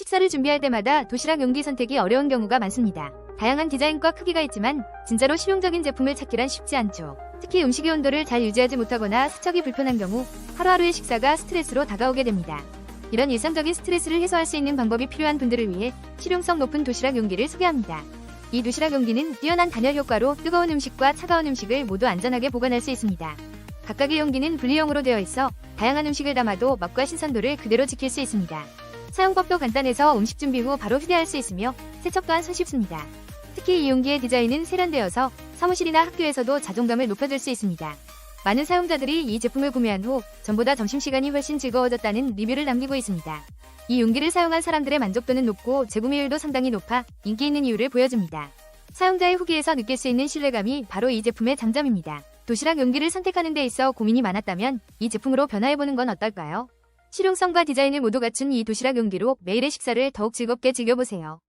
식사를 준비할 때마다 도시락 용기 선택이 어려운 경우가 많습니다. 다양한 디자인과 크기가 있지만 진짜로 실용적인 제품을 찾기란 쉽지 않죠. 특히 음식의 온도를 잘 유지하지 못하거나 세척이 불편한 경우 하루하루의 식사가 스트레스로 다가오게 됩니다. 이런 일상적인 스트레스를 해소할 수 있는 방법이 필요한 분들을 위해 실용성 높은 도시락 용기를 소개합니다. 이 도시락 용기는 뛰어난 단열 효과로 뜨거운 음식과 차가운 음식을 모두 안전하게 보관할 수 있습니다. 각각의 용기는 분리형으로 되어 있어 다양한 음식을 담아도 맛과 신선도를 그대로 지킬 수 있습니다. 사용법도 간단해서 음식 준비 후 바로 휴대할 수 있으며 세척 또한 손쉽습니다. 특히 이 용기의 디자인은 세련되어서 사무실이나 학교에서도 자존감을 높여줄 수 있습니다. 많은 사용자들이 이 제품을 구매한 후 전보다 점심시간이 훨씬 즐거워졌다는 리뷰를 남기고 있습니다. 이 용기를 사용한 사람들의 만족도는 높고 재구매율도 상당히 높아 인기 있는 이유를 보여줍니다. 사용자의 후기에서 느낄 수 있는 신뢰감이 바로 이 제품의 장점입니다. 도시락 용기를 선택하는 데 있어 고민이 많았다면 이 제품으로 변화해보는 건 어떨까요? 실용성과 디자인을 모두 갖춘 이 도시락 용기로 매일의 식사를 더욱 즐겁게 즐겨보세요.